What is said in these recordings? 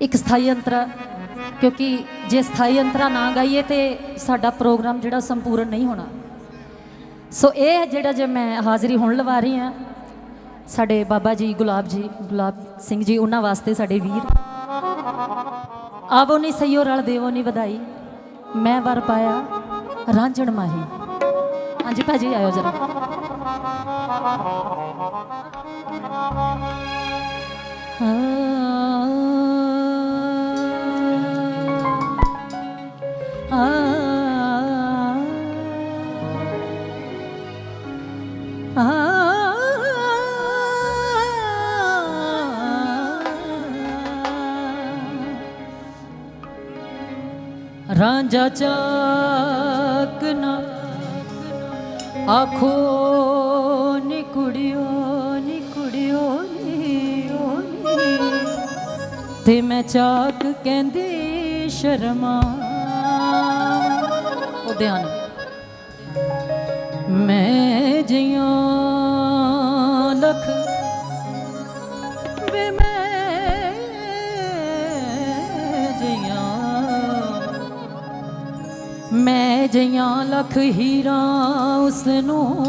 ਇੱਕ ਸਥਾਈ ਅੰਤਰਾ ਕਿਉਂਕਿ ਜੇ ਸਥਾਈ ਅੰਤਰਾ ਨਾ ਗਾਈਏ ਤੇ ਸਾਡਾ ਪ੍ਰੋਗਰਾਮ ਜਿਹੜਾ ਸੰਪੂਰਨ ਨਹੀਂ ਹੋਣਾ। ਸੋ ਇਹ ਜਿਹੜਾ ਜੇ ਮੈਂ ਹਾਜ਼ਰੀ ਹੁਣ ਲਵਾ ਰਹੀ ਹਾਂ, ਸਾਡੇ ਬਾਬਾ ਜੀ ਗੁਲਾਬ ਜੀ, ਗੁਲਾਬ ਸਿੰਘ ਜੀ, ਉਹਨਾਂ ਵਾਸਤੇ ਸਾਡੇ ਵੀਰ। ਆਵੋ ਨਹੀਂ ਸਈਓ ਰਲ ਦੇਵੋ ਨਹੀਂ ਵਧਾਈ, ਮੈਂ ਵਰ ਪਾਇਆ ਰਾਂਝਣ ਮਾਹੀ। ਹਾਂਜੀ ਭਾਜੀ, ਆਇਓ ਜਰਾ। ਆ ਰਾਂਝਾ ਚਾਕ ਨਾ ਆਖੋ ਨੀ ਕੁੜਿਓ ਨੀ ਕੁੜਿਓ ਨੀ ਓ ਨੀ ਤੇ ਮੈਂ ਚਾਕ ਕਹਿੰਦੀ ਸ਼ਰਮਾ ਉਹ ਧਿਆਨ ਮੈਂ ਜਿਉਂ ਮੈਂ ਜਿਉਂ ਲੱਖ ਹੀਰਾ ਉਸ ਨੂੰ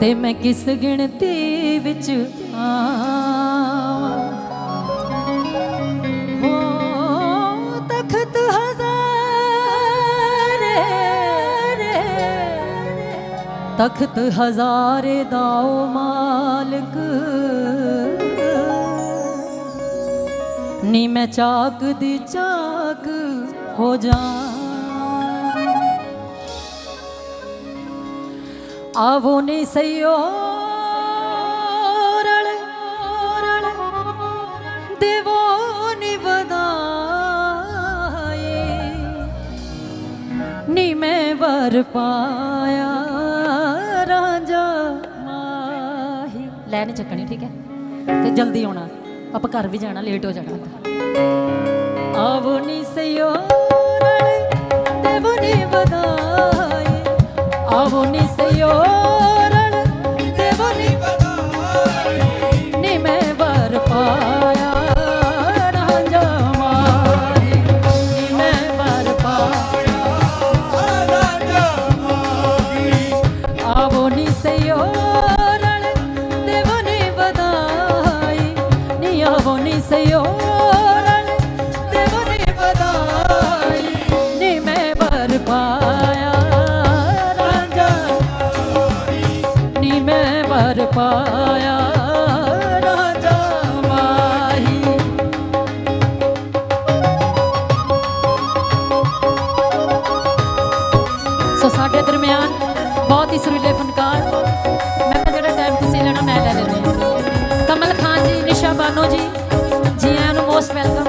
ਤੇ ਮੈਂ ਕਿਸ ਗਿਣਤੀ ਵਿੱਚ ਆਵਾਂ? ਹੋ ਤਖਤ ਹਜ਼ਾਰੇ ਤਖਤ ਹਜ਼ਾਰੇ ਦਾ ਮਾਲਕ। ਨੀ ਮੈਂ ਚਾਕ ਦੀ ਚਾਕ ਹੋ ਜਾ। ਆਵੋ ਨੀ ਸਈਓ ਰਲ ਰਲ ਦੇਵੋ ਨੀ ਵਧਾਏ। ਨੀ ਮੈਂ ਵਰ ਪਾਇਆ ਰਾਂਝਾ ਮਾਹੀ। ਲੈ ਚੱਕਣੀ, ਠੀਕ ਹੈ? ਤੇ ਜਲਦੀ ਆਉਣਾ। ਆਪਾਂ ਘਰ ਵੀ ਜਾਣਾ ਲੇਟ ਹੋ ਜਾਣਾ ਆਵੋ ਨੀ ਸਈਓ ਕਿਹਾ ਲੈਣਾ ਮੈਂ ਲੈ ਲੈਂਦੀ ਕਮਲ ਖਾਨ ਜੀ, ਨਿਸ਼ਾ ਬਾਨੋ ਜੀ ਜੀ ਆਇਆਂ ਨੂੰ ਮੋਸਟ ਵੈਲਕਮ।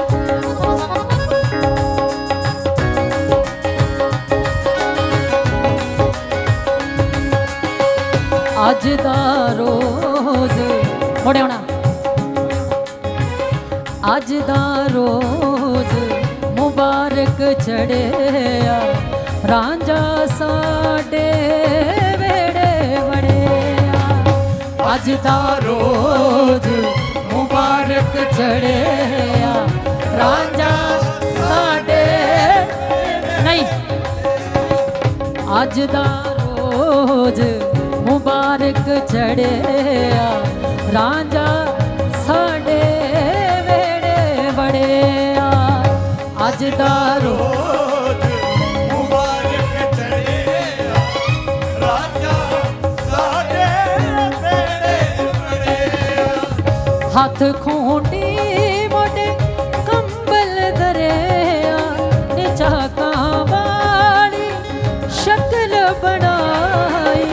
ਅੱਜ ਦਾ ਰੋਜ਼, ਮੋੜੇ ਆਉਣਾ। ਅੱਜ ਦਾ ਰੋਜ਼ ਮੁਬਾਰਕ ਚੜਿਆ ਰਾਂਝਾ ਸਾਡੇ ਅੱਜ ਦਾ ਰੋਜ਼ ਮੁਬਾਰਕ ਚੜਿਆ ਰਾਂਝਾ ਸਾਡੇ ਨਹੀਂ। ਅੱਜ ਦਾ ਰੋਜ਼ ਮੁਬਾਰਕ ਚੜਿਆ ਰਾਂਝਾ ਸਾਡੇ ਵੇੜੇ ਵੜਿਆ। ਅੱਜ ਦਾ ਰੋਜ਼ ਹੱਥ ਖੋਟੀ ਮੋਢੇ ਕੰਬਲ ਦਰਿਆ ਨੀ ਚਾਕਾਂ ਵਾਲੀ ਸ਼ਕਲ ਬਣਾਈ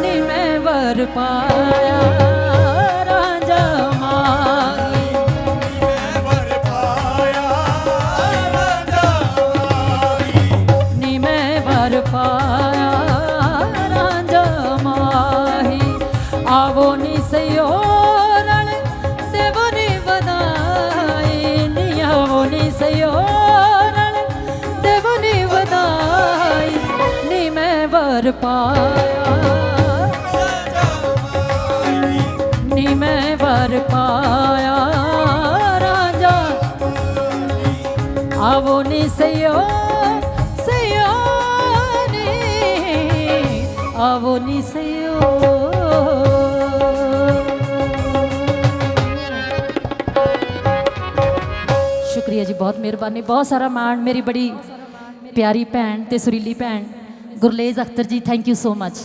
ਨੀ ਮੈਂ ਵਰ ਪਾਇਆ ਰਾਂਝਾ ਸਿਓਰਣ ਦੇਵਨੀ ਵਧਾਈ ਨੀ ਮੈਂ ਵਰ ਪਾਇਆ ਨੀ ਮੈਂ ਵਰ ਪਾਇਆ ਰਾਜਾ ਆਵੋ ਨੀ ਸਿਓ ਸਿਓ ਨੀ ਆਵੋ ਨੀ ਸਿਓ ਸ਼ੁਕਰੀਆ ਜੀ, ਬਹੁਤ ਮਿਹਰਬਾਨੀ, ਬਹੁਤ ਸਾਰਾ ਮਾਣ, ਮੇਰੀ ਬੜੀ ਪਿਆਰੀ ਭੈਣ ਤੇ ਸੁਰੀਲੀ ਭੈਣ, ਗੁਰਲੇਜ਼ ਅਖਤਰ ਜੀ ਥੈਂਕ ਯੂ ਸੋ ਮੱਚ